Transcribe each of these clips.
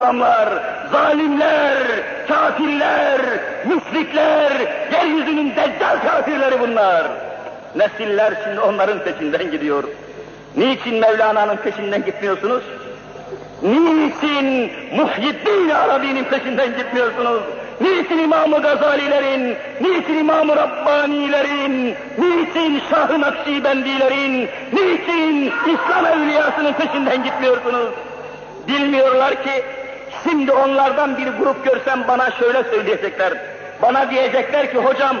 adamlar, zalimler, kafirler, müşrikler, yeryüzünün deccal kafirleri bunlar. Nesiller şimdi onların peşinden gidiyor. Niçin Mevlana'nın peşinden gitmiyorsunuz? Niçin Muhyiddin Arabi'nin peşinden gitmiyorsunuz? Niçin İmam-ı Gazalilerin, niçin İmam-ı Rabbanilerin, niçin Şah-ı Nakşibendilerin, niçin İslam evliyasının peşinden gitmiyorsunuz? Bilmiyorlar ki şimdi onlardan bir grup görsem bana şöyle söyleyecekler. Bana diyecekler ki hocam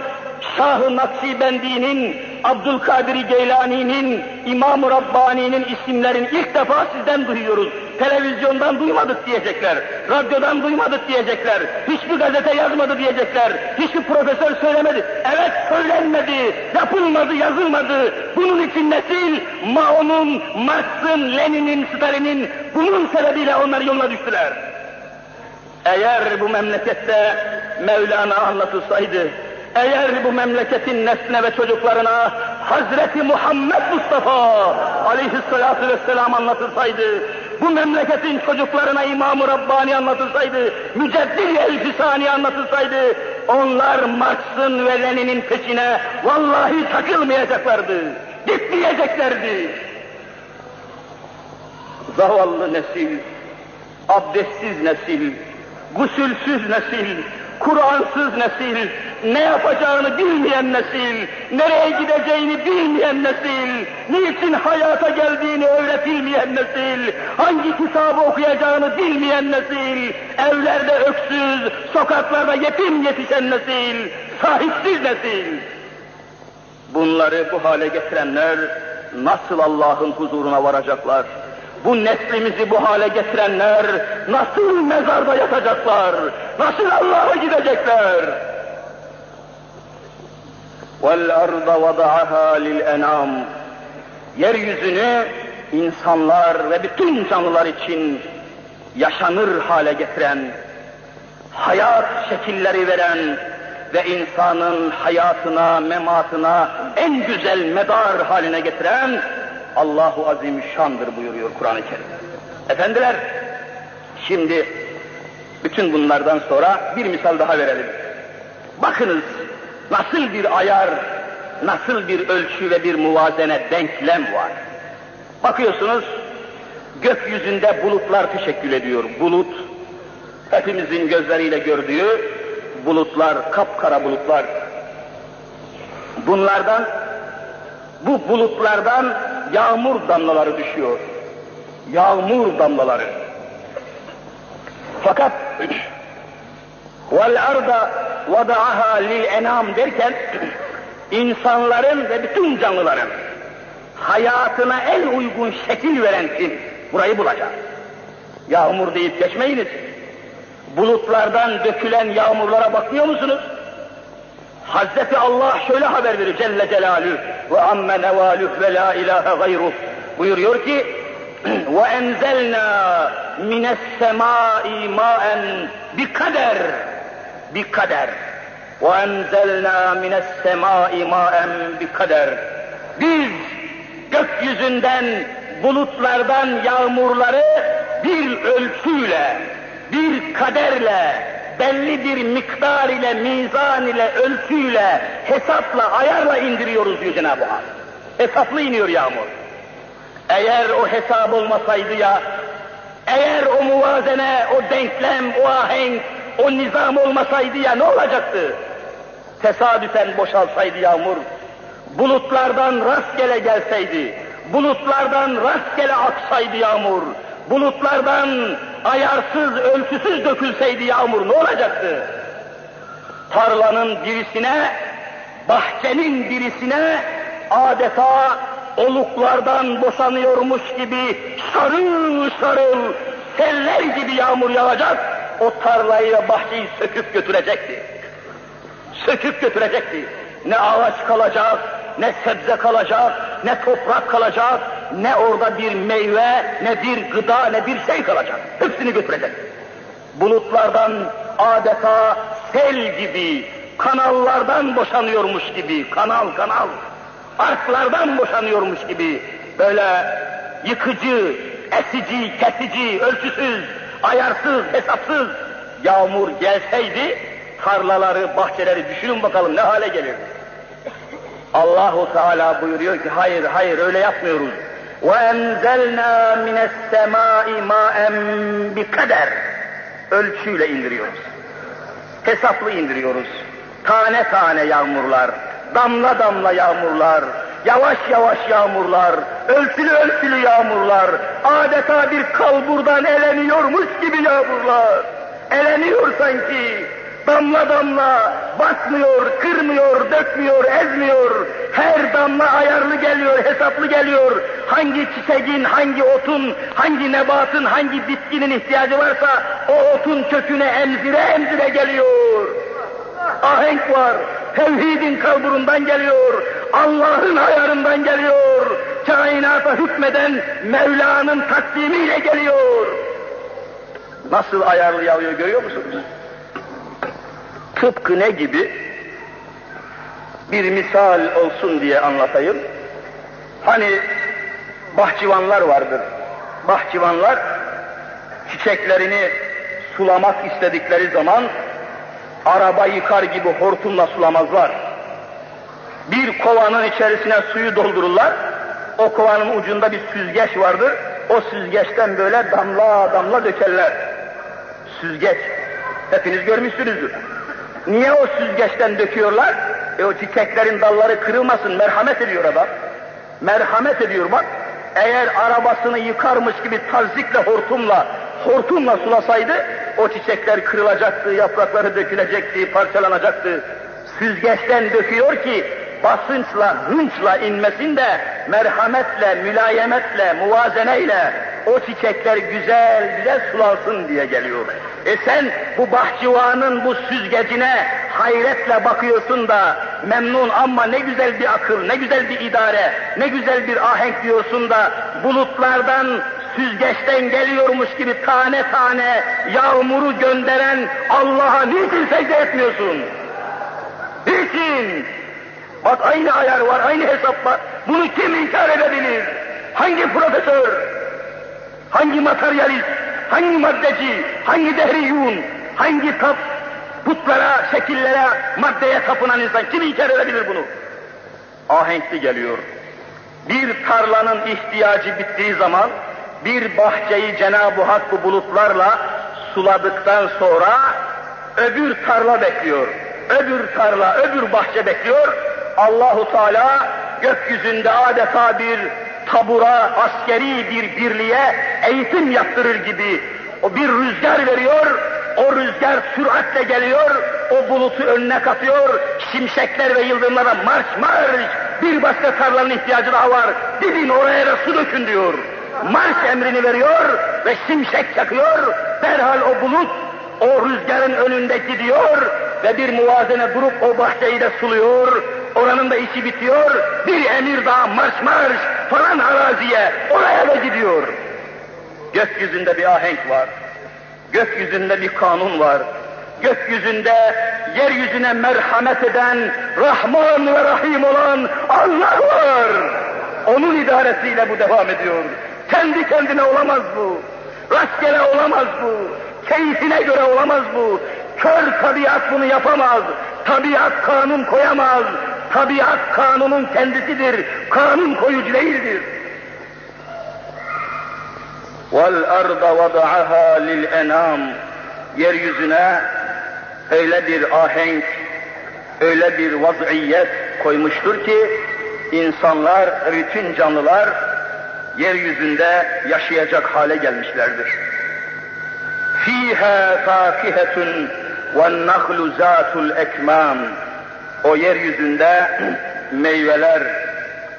Şah-ı Nakşibendi'nin, Abdülkadir Geylani'nin, İmam-ı Rabbani'nin isimlerini ilk defa sizden duyuyoruz. Televizyondan duymadık diyecekler, radyodan duymadık diyecekler, hiçbir gazete yazmadı diyecekler, hiçbir profesör söylemedi. Evet söylenmedi, yapılmadı, yazılmadı. Bunun için nesil Mao'nun, Marx'ın, Lenin'in, Stalin'in bunun sebebiyle onlar yoluna düştüler. Eğer bu memlekette Mevlana anlatılsaydı, eğer bu memleketin nesline ve çocuklarına Hazreti Muhammed Mustafa aleyhissalatu vesselam anlatılsaydı, bu memleketin çocuklarına İmam-ı Rabbani anlatılsaydı, Müceddid Elfisani anlatılsaydı, onlar Marx'ın ve Lenin'in peşine vallahi takılmayacaklardı, gitmeyeceklerdi. Zavallı nesil, abdestsiz nesil, gusülsüz nesil, Kur'ansız nesil, ne yapacağını bilmeyen nesil, nereye gideceğini bilmeyen nesil, niçin hayata geldiğini öğretilmeyen nesil, hangi kitabı okuyacağını bilmeyen nesil, evlerde öksüz, sokaklarda yetim yetişen nesil, sahipsiz nesil. Bunları bu hale getirenler nasıl Allah'ın huzuruna varacaklar? bu neslimizi bu hale getirenler nasıl mezarda yatacaklar? Nasıl Allah'a gidecekler? وَالْاَرْضَ وَضَعَهَا لِلْاَنَامِ Yeryüzünü insanlar ve bütün canlılar için yaşanır hale getiren, hayat şekilleri veren ve insanın hayatına, mematına en güzel medar haline getiren Allahu Azimüşşan'dır buyuruyor Kur'an-ı Kerim. Efendiler, şimdi bütün bunlardan sonra bir misal daha verelim. Bakınız nasıl bir ayar, nasıl bir ölçü ve bir muvazene, denklem var. Bakıyorsunuz gökyüzünde bulutlar teşekkül ediyor. Bulut, hepimizin gözleriyle gördüğü bulutlar, kapkara bulutlar. Bunlardan, bu bulutlardan yağmur damlaları düşüyor. Yağmur damlaları. Fakat vel arda vada'aha lil enam derken insanların ve bütün canlıların hayatına en uygun şekil veren kim? Burayı bulacak. Yağmur deyip geçmeyiniz. Bulutlardan dökülen yağmurlara bakmıyor musunuz? Hazreti Allah şöyle haber verir Celle Celaluhu ve amme nevaluh ve la ilahe gayruh buyuruyor ki ve enzelna mines semai maen bi kader bi kader ve enzelna mines semai maen bi kader biz gökyüzünden bulutlardan yağmurları bir ölçüyle bir kaderle belli bir miktar ile, mizan ile, ölçüyle, hesapla, ayarla indiriyoruz diyor Cenab-ı Hak. Hesaplı iniyor yağmur. Eğer o hesap olmasaydı ya, eğer o muvazene, o denklem, o ahenk, o nizam olmasaydı ya ne olacaktı? Tesadüfen boşalsaydı yağmur, bulutlardan rastgele gelseydi, bulutlardan rastgele aksaydı yağmur, bulutlardan ayarsız, ölçüsüz dökülseydi yağmur ne olacaktı? Tarlanın birisine, bahçenin birisine adeta oluklardan boşanıyormuş gibi sarıl sarıl seller gibi yağmur yağacak, o tarlayı ve bahçeyi söküp götürecekti. Söküp götürecekti. Ne ağaç kalacak, ne sebze kalacak, ne toprak kalacak, ne orada bir meyve, ne bir gıda, ne bir şey kalacak. Hepsini götürecek. Bulutlardan adeta sel gibi, kanallardan boşanıyormuş gibi, kanal kanal, arklardan boşanıyormuş gibi, böyle yıkıcı, esici, kesici, ölçüsüz, ayarsız, hesapsız yağmur gelseydi tarlaları, bahçeleri düşünün bakalım ne hale gelirdi. Allahu Teala buyuruyor ki hayır hayır öyle yapmıyoruz. وَاَنْزَلْنَا مِنَ السَّمَاءِ مَاءً بِقَدَرٍ Ölçüyle indiriyoruz. Hesaplı indiriyoruz. Tane tane yağmurlar, damla damla yağmurlar, yavaş yavaş yağmurlar, ölçülü ölçülü yağmurlar, adeta bir kalburdan eleniyormuş gibi yağmurlar. Eleniyor sanki, damla damla, basmıyor, kırmıyor, dökmüyor, ezmiyor. Her damla ayarlı geliyor, hesaplı geliyor. Hangi çiçeğin, hangi otun, hangi nebatın, hangi bitkinin ihtiyacı varsa o otun köküne emzire emzire geliyor. Ahenk var, tevhidin kalburundan geliyor, Allah'ın ayarından geliyor, kainata hükmeden Mevla'nın takdimiyle geliyor. Nasıl ayarlı yağıyor görüyor musunuz? Tıpkı ne gibi? Bir misal olsun diye anlatayım. Hani bahçıvanlar vardır. Bahçıvanlar çiçeklerini sulamak istedikleri zaman araba yıkar gibi hortumla sulamazlar. Bir kovanın içerisine suyu doldururlar. O kovanın ucunda bir süzgeç vardır. O süzgeçten böyle damla damla dökerler. Süzgeç. Hepiniz görmüşsünüzdür. Niye o süzgeçten döküyorlar? E o çiçeklerin dalları kırılmasın, merhamet ediyor adam. Merhamet ediyor bak. Eğer arabasını yıkarmış gibi tazikle hortumla, hortumla sulasaydı, o çiçekler kırılacaktı, yaprakları dökülecekti, parçalanacaktı. Süzgeçten döküyor ki, basınçla, hınçla inmesin de, merhametle, mülayemetle, muvazeneyle, o çiçekler güzel güzel sulansın diye geliyor. E sen bu bahçıvanın bu süzgecine hayretle bakıyorsun da memnun ama ne güzel bir akıl, ne güzel bir idare, ne güzel bir ahenk diyorsun da bulutlardan süzgeçten geliyormuş gibi tane tane yağmuru gönderen Allah'a niçin secde etmiyorsun? Niçin? Bak aynı ayar var, aynı hesap var. Bunu kim inkar edebilir? Hangi profesör? Hangi materyalist, hangi maddeci, hangi dehriyun, hangi tap, putlara, şekillere, maddeye tapınan insan kim inkar edebilir bunu? Ahenkli geliyor. Bir tarlanın ihtiyacı bittiği zaman bir bahçeyi Cenab-ı Hak bu bulutlarla suladıktan sonra öbür tarla bekliyor. Öbür tarla, öbür bahçe bekliyor. Allahu Teala gökyüzünde adeta bir tabura, askeri bir birliğe eğitim yaptırır gibi. O bir rüzgar veriyor, o rüzgar süratle geliyor, o bulutu önüne katıyor, şimşekler ve yıldırımlara marş marş, bir başka tarlanın ihtiyacı daha var, gidin oraya da su dökün diyor. Marş emrini veriyor ve şimşek çakıyor, derhal o bulut o rüzgarın önünde gidiyor ve bir muvazene durup o bahçeyi de suluyor, oranın da işi bitiyor, bir emir daha marş marş falan araziye, oraya da gidiyor. Gökyüzünde bir ahenk var, gökyüzünde bir kanun var, gökyüzünde yeryüzüne merhamet eden, Rahman ve Rahim olan Allah var. Onun idaresiyle bu devam ediyor. Kendi kendine olamaz bu. Rastgele olamaz bu. Keyfine göre olamaz bu. Kör tabiat bunu yapamaz. Tabiat kanun koyamaz. Tabiat kanunun kendisidir. Kanun koyucu değildir. وَالْاَرْضَ وَضَعَهَا لِلْاَنَامِ Yeryüzüne öyle bir ahenk, öyle bir vaziyet koymuştur ki insanlar, bütün canlılar yeryüzünde yaşayacak hale gelmişlerdir. فِيهَا فَاكِهَةٌ وَالنَّخْلُ ذَاتُ الْاَكْمَامِ o yeryüzünde meyveler,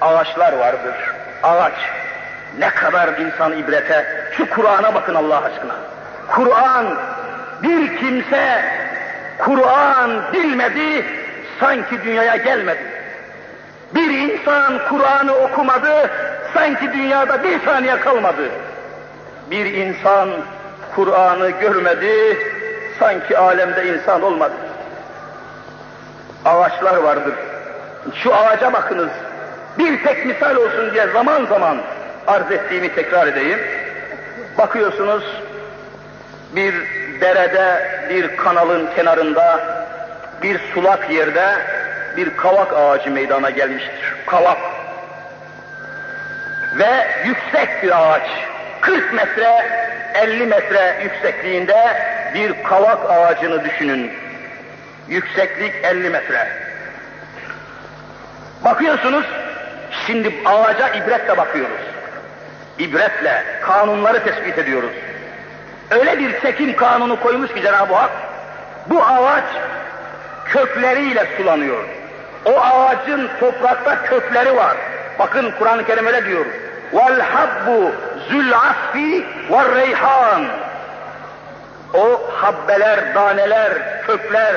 ağaçlar vardır. Ağaç. Ne kadar insan ibrete. Şu Kur'an'a bakın Allah aşkına. Kur'an bir kimse Kur'an bilmedi, sanki dünyaya gelmedi. Bir insan Kur'an'ı okumadı, sanki dünyada bir saniye kalmadı. Bir insan Kur'an'ı görmedi, sanki alemde insan olmadı. Ağaçlar vardır. Şu ağaca bakınız. Bir tek misal olsun diye zaman zaman arz ettiğimi tekrar edeyim. Bakıyorsunuz bir derede, bir kanalın kenarında, bir sulak yerde bir kavak ağacı meydana gelmiştir. Kavak. Ve yüksek bir ağaç. 40 metre, 50 metre yüksekliğinde bir kavak ağacını düşünün. Yükseklik 50 metre. Bakıyorsunuz, şimdi ağaca ibretle bakıyoruz. İbretle kanunları tespit ediyoruz. Öyle bir çekim kanunu koymuş ki Cenab-ı Hak, bu ağaç kökleriyle sulanıyor. O ağacın toprakta kökleri var. Bakın Kur'an-ı Kerim diyor. Vel habbu zül asfi. O habbeler, daneler, kökler,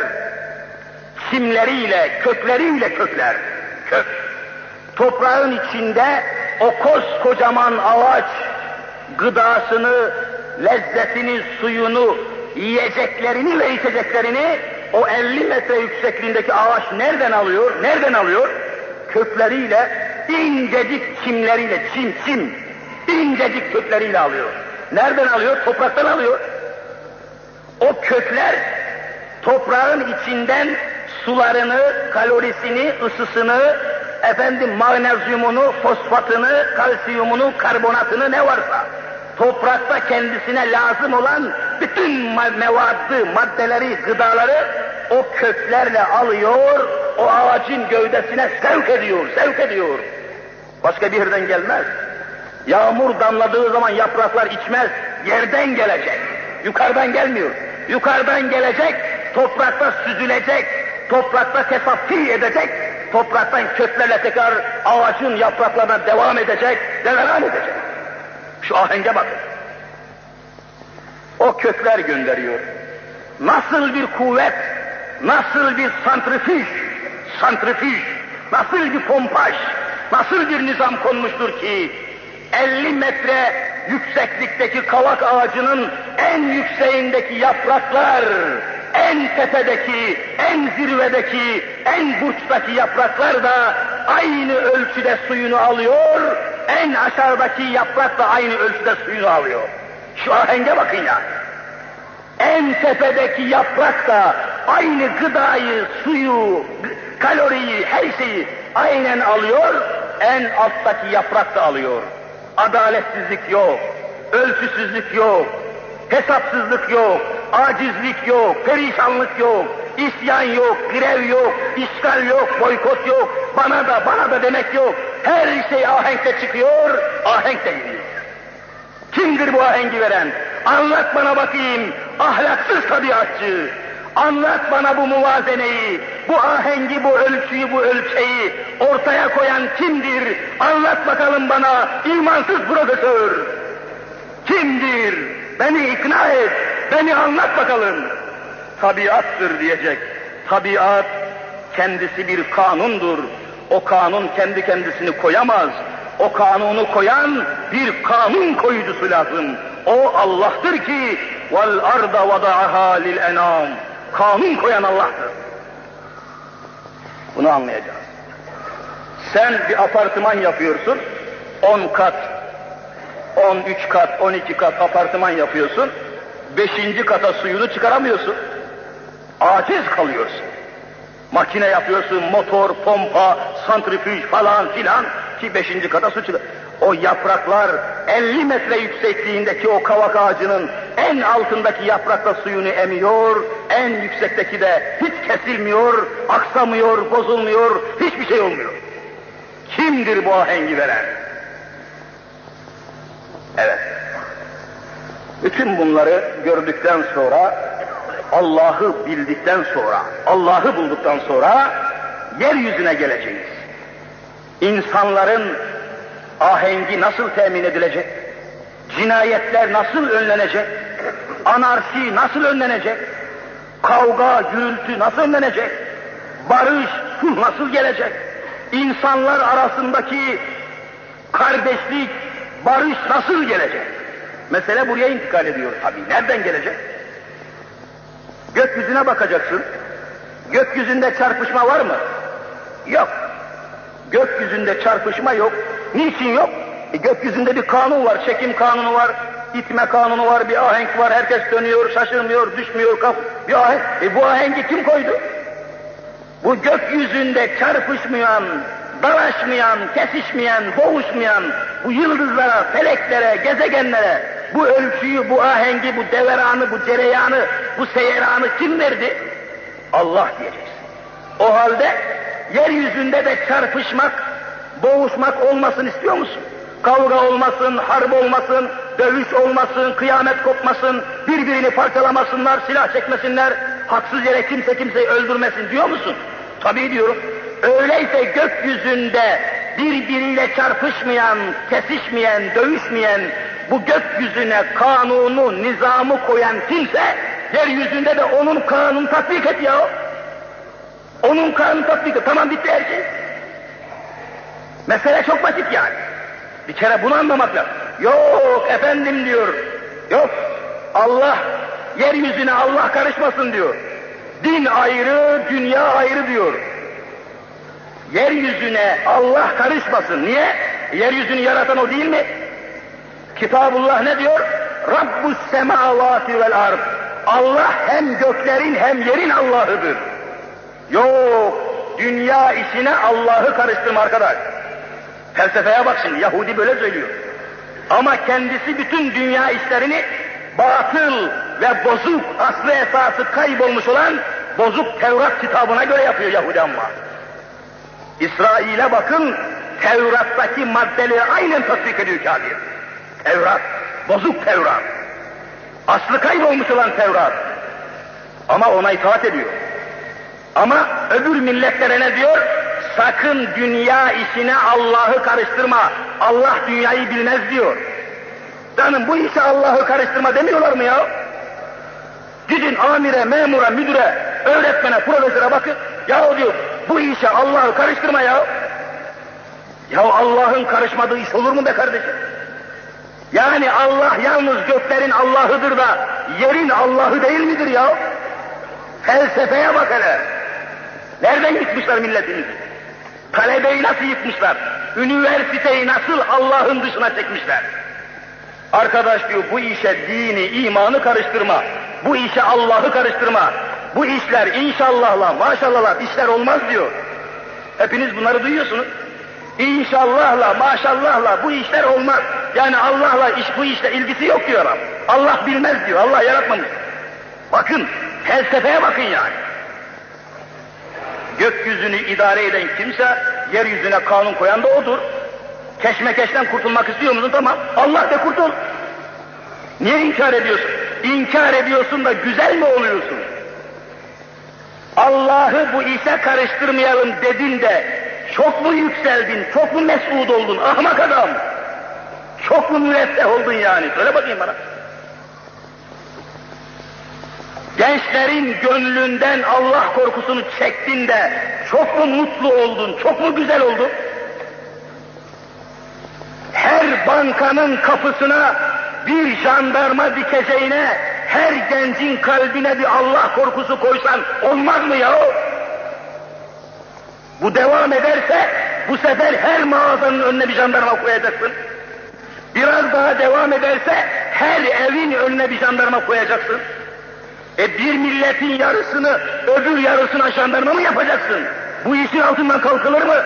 simleriyle, kökleriyle kökler. Kök. Toprağın içinde o koskocaman ağaç gıdasını, lezzetini, suyunu, yiyeceklerini ve içeceklerini o 50 metre yüksekliğindeki ağaç nereden alıyor? Nereden alıyor? Kökleriyle, incecik çimleriyle, çim çim, incecik kökleriyle alıyor. Nereden alıyor? Topraktan alıyor. O kökler toprağın içinden sularını, kalorisini, ısısını, efendim magnezyumunu, fosfatını, kalsiyumunu, karbonatını ne varsa toprakta kendisine lazım olan bütün mevadı, maddeleri, gıdaları o köklerle alıyor, o ağacın gövdesine sevk ediyor, sevk ediyor. Başka bir yerden gelmez. Yağmur damladığı zaman yapraklar içmez, yerden gelecek. Yukarıdan gelmiyor. Yukarıdan gelecek, toprakta süzülecek, toprakta tesafi edecek, topraktan köklerle tekrar ağacın yapraklarına devam edecek, devam edecek. Şu ahenge bakın. O kökler gönderiyor. Nasıl bir kuvvet, nasıl bir santrifüj, santrifüj, nasıl bir pompaj, nasıl bir nizam konmuştur ki 50 metre yükseklikteki kavak ağacının en yükseğindeki yapraklar, en tepedeki, en zirvedeki, en burçtaki yapraklar da aynı ölçüde suyunu alıyor, en aşağıdaki yaprak da aynı ölçüde suyunu alıyor. Şu ahenge bakın ya. En tepedeki yaprak da aynı gıdayı, suyu, kaloriyi, her şeyi aynen alıyor, en alttaki yaprak da alıyor. Adaletsizlik yok, ölçüsüzlük yok, hesapsızlık yok, acizlik yok, perişanlık yok, isyan yok, grev yok, işgal yok, boykot yok, bana da bana da demek yok. Her şey ahenkte çıkıyor, ahenkte iniyor. Kimdir bu ahengi veren? Anlat bana bakayım, ahlaksız tabiatçı. Anlat bana bu muvazeneyi, bu ahengi, bu ölçüyü, bu ölçeği ortaya koyan kimdir? Anlat bakalım bana, imansız profesör. Kimdir? Beni ikna et, beni anlat bakalım. Tabiattır diyecek. Tabiat kendisi bir kanundur. O kanun kendi kendisini koyamaz. O kanunu koyan bir kanun koyucusu lazım. O Allah'tır ki vel arda vada'aha lil enam. Kanun koyan Allah'tır. Bunu anlayacağız. Sen bir apartman yapıyorsun, 10 kat, 13 kat, 12 kat apartman yapıyorsun, 5. kata suyunu çıkaramıyorsun. Aciz kalıyorsun. Makine yapıyorsun, motor, pompa, santrifüj falan filan ki 5. kata su çıkar. O yapraklar 50 metre yüksekliğindeki o kavak ağacının en altındaki yaprakta suyunu emiyor, en yüksekteki de hiç kesilmiyor, aksamıyor, bozulmuyor, hiçbir şey olmuyor. Kimdir bu ahengi veren? Evet. Bütün bunları gördükten sonra, Allah'ı bildikten sonra, Allah'ı bulduktan sonra yeryüzüne geleceğiz. İnsanların ahengi nasıl temin edilecek? Cinayetler nasıl önlenecek? Anarşi nasıl önlenecek? Kavga, gürültü nasıl önlenecek? Barış, nasıl gelecek? İnsanlar arasındaki kardeşlik, barış nasıl gelecek? Mesele buraya intikal ediyor tabii. Nereden gelecek? Gökyüzüne bakacaksın. Gökyüzünde çarpışma var mı? Yok. Gökyüzünde çarpışma yok. Niçin yok? E, gökyüzünde bir kanun var, çekim kanunu var. itme kanunu var, bir ahenk var, herkes dönüyor, şaşırmıyor, düşmüyor, kaf bir ahenk. E bu ahengi kim koydu? Bu gökyüzünde çarpışmayan, dalaşmayan, kesişmeyen, boğuşmayan, bu yıldızlara, feleklere, gezegenlere, bu ölçüyü, bu ahengi, bu deveranı, bu cereyanı, bu seyeranı kim verdi? Allah diyeceksin. O halde yeryüzünde de çarpışmak, boğuşmak olmasın istiyor musun? Kavga olmasın, harp olmasın, dövüş olmasın, kıyamet kopmasın, birbirini parçalamasınlar, silah çekmesinler, haksız yere kimse kimseyi öldürmesin diyor musun? Tabii diyorum. Öyleyse gökyüzünde birbiriyle çarpışmayan, kesişmeyen, dövüşmeyen, bu gökyüzüne kanunu, nizamı koyan kimse, yeryüzünde de onun kanunu tatbik et ya. Onun kanunu tatbik et. Tamam bitti her şey. Mesele çok basit yani. Bir kere bunu anlamak lazım. Yok efendim diyor. Yok. Allah, yeryüzüne Allah karışmasın diyor. Din ayrı, dünya ayrı diyor. Yeryüzüne Allah karışmasın. Niye? Yeryüzünü yaratan o değil mi? Kitabullah ne diyor? Rabbus semavati vel ard. Allah hem göklerin hem yerin Allah'ıdır. Yok, dünya işine Allah'ı karıştırma arkadaş. Felsefeye bak şimdi, Yahudi böyle söylüyor. Ama kendisi bütün dünya işlerini batıl ve bozuk, aslı esası kaybolmuş olan bozuk Tevrat kitabına göre yapıyor Yahudi ama. İsrail'e bakın, Tevrat'taki maddeleri aynen tatbik ediyor kafir. Tevrat, bozuk Tevrat. Aslı kaybolmuş olan Tevrat. Ama ona itaat ediyor. Ama öbür milletlere ne diyor? Sakın dünya işine Allah'ı karıştırma. Allah dünyayı bilmez diyor. Canım bu işe Allah'ı karıştırma demiyorlar mı ya? Gidin amire, memura, müdüre, öğretmene, profesöre bakın. Ya diyor bu işe Allah'ı karıştırma ya. Ya Allah'ın karışmadığı iş olur mu be kardeşim? Yani Allah yalnız göklerin Allah'ıdır da yerin Allah'ı değil midir ya? Felsefeye bak hele. Nereden yıkmışlar milletimizi? Talebeyi nasıl yıkmışlar? Üniversiteyi nasıl Allah'ın dışına çekmişler? Arkadaş diyor bu işe dini, imanı karıştırma. Bu işe Allah'ı karıştırma. Bu işler inşallahla, maşallahla işler olmaz diyor. Hepiniz bunları duyuyorsunuz. İnşallahla, maşallahla bu işler olmaz. Yani Allah'la iş bu işle ilgisi yok diyorlar. Allah bilmez diyor. Allah yaratmamış. Bakın, felsefeye bakın yani. Gökyüzünü idare eden kimse, yeryüzüne kanun koyan da odur. Keşmekeşten kurtulmak istiyor musun? Tamam. Allah de kurtul. Niye inkar ediyorsun? İnkar ediyorsun da güzel mi oluyorsun? Allah'ı bu işe karıştırmayalım dedin de çok mu yükseldin, çok mu mesut oldun ahmak adam? Çok mu müesseh oldun yani? Söyle bakayım bana. Gençlerin gönlünden Allah korkusunu çektin de çok mu mutlu oldun, çok mu güzel oldun? Her bankanın kapısına bir jandarma dikeceğine her gencin kalbine bir Allah korkusu koysan olmaz mı ya? Bu devam ederse bu sefer her mağazanın önüne bir jandarma koyacaksın. Biraz daha devam ederse her evin önüne bir jandarma koyacaksın. E bir milletin yarısını öbür yarısına jandarma mı yapacaksın? Bu işin altından kalkılır mı?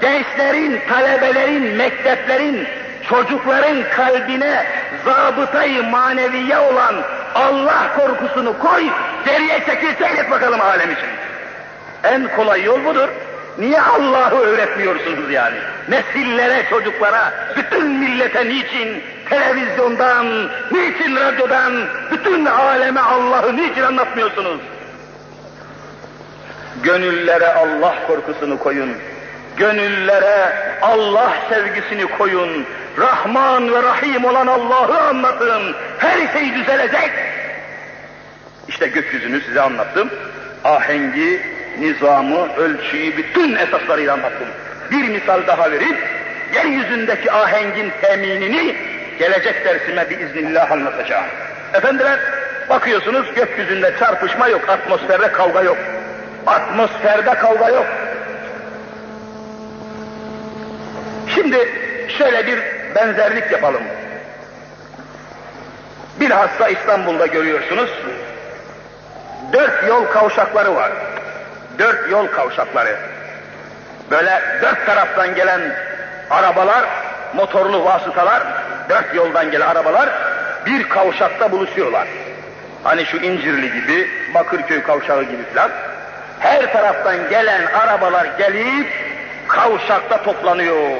Gençlerin, talebelerin, mekteplerin, çocukların kalbine zabıtayı maneviye olan Allah korkusunu koy, geriye çekil seyret bakalım alem için. En kolay yol budur. Niye Allah'ı öğretmiyorsunuz yani? Nesillere, çocuklara, bütün millete niçin televizyondan, niçin radyodan, bütün aleme Allah'ı niçin anlatmıyorsunuz? Gönüllere Allah korkusunu koyun. Gönüllere Allah sevgisini koyun. Rahman ve Rahim olan Allah'ı anlatın. Her şey düzelecek. İşte gökyüzünü size anlattım. Ahengi, nizamı, ölçüyü bütün esaslarıyla anlattım. Bir misal daha verip yeryüzündeki ahengin teminini gelecek dersime biiznillah anlatacağım. Efendiler bakıyorsunuz gökyüzünde çarpışma yok, atmosferde kavga yok. Atmosferde kavga yok. Şimdi şöyle bir benzerlik yapalım. Bilhassa İstanbul'da görüyorsunuz. Dört yol kavşakları var. Dört yol kavşakları. Böyle dört taraftan gelen arabalar, motorlu vasıtalar, dört yoldan gelen arabalar bir kavşakta buluşuyorlar. Hani şu İncirli gibi, Bakırköy kavşağı gibi filan. Her taraftan gelen arabalar gelip kavşakta toplanıyor.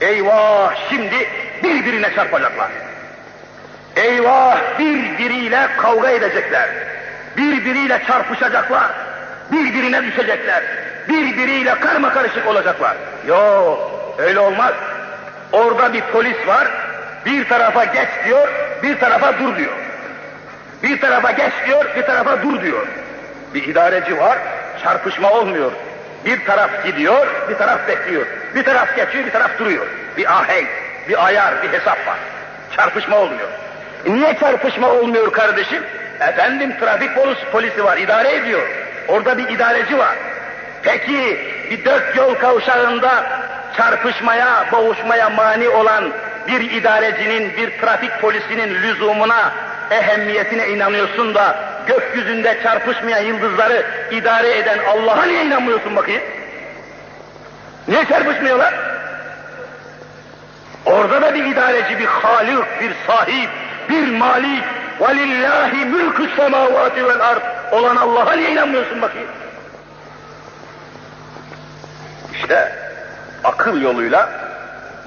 Eyvah şimdi birbirine çarpacaklar. Eyvah birbiriyle kavga edecekler. Birbiriyle çarpışacaklar. Birbirine düşecekler. Birbiriyle karma karışık olacaklar. Yo öyle olmaz. Orada bir polis var. Bir tarafa geç diyor, bir tarafa dur diyor. Bir tarafa geç diyor, bir tarafa dur diyor. Bir idareci var, çarpışma olmuyor. Bir taraf gidiyor, bir taraf bekliyor. Bir taraf geçiyor, bir taraf duruyor. Bir ahenk, bir ayar, bir hesap var. Çarpışma olmuyor. E niye çarpışma olmuyor kardeşim? Efendim trafik polis, polisi var, idare ediyor. Orada bir idareci var. Peki bir dört yol kavşağında çarpışmaya, boğuşmaya mani olan bir idarecinin, bir trafik polisinin lüzumuna, ehemmiyetine inanıyorsun da gökyüzünde çarpışmayan yıldızları idare eden Allah'a niye inanmıyorsun bakayım? Niye çarpışmıyorlar? Orada da bir idareci, bir halik, bir sahip, bir malik, وَلِلَّهِ مُلْكُ السَّمَاوَاتِ وَالْاَرْضِ olan Allah'a niye inanmıyorsun bakayım? İşte akıl yoluyla,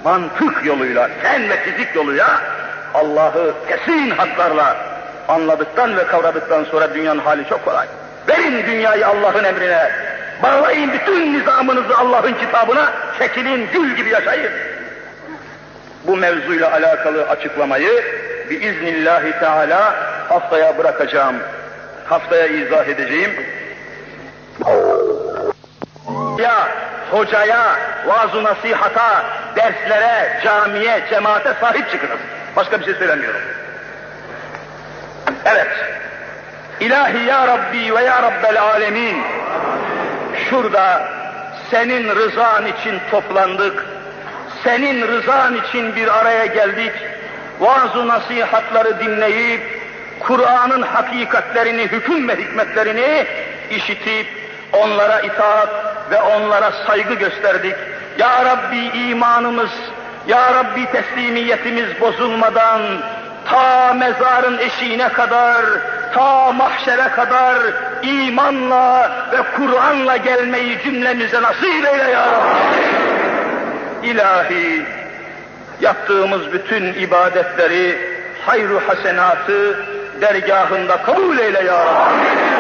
mantık yoluyla, fen ve fizik yoluyla Allah'ı kesin hatlarla anladıktan ve kavradıktan sonra dünyanın hali çok kolay. Verin dünyayı Allah'ın emrine, bağlayın bütün nizamınızı Allah'ın kitabına, çekilin gül gibi yaşayın. Bu mevzuyla alakalı açıklamayı biiznillahi teala haftaya bırakacağım. Haftaya izah edeceğim. Ya hocaya, vaaz nasihata, derslere, camiye, cemaate sahip çıkınız. Başka bir şey söylemiyorum. Evet. İlahi ya Rabbi ve ya Rabbel alemin. Şurada senin rızan için toplandık. Senin rızan için bir araya geldik. Vaaz-ı nasihatları dinleyip, Kur'an'ın hakikatlerini, hüküm ve hikmetlerini işitip, onlara itaat ve onlara saygı gösterdik. Ya Rabbi imanımız, Ya Rabbi teslimiyetimiz bozulmadan, ta mezarın eşiğine kadar, ta mahşere kadar imanla ve Kur'an'la gelmeyi cümlemize nasip eyle ya Rabbi. İlahi, yaptığımız bütün ibadetleri, hayru hasenatı dergahında kabul eyle ya Rabbi.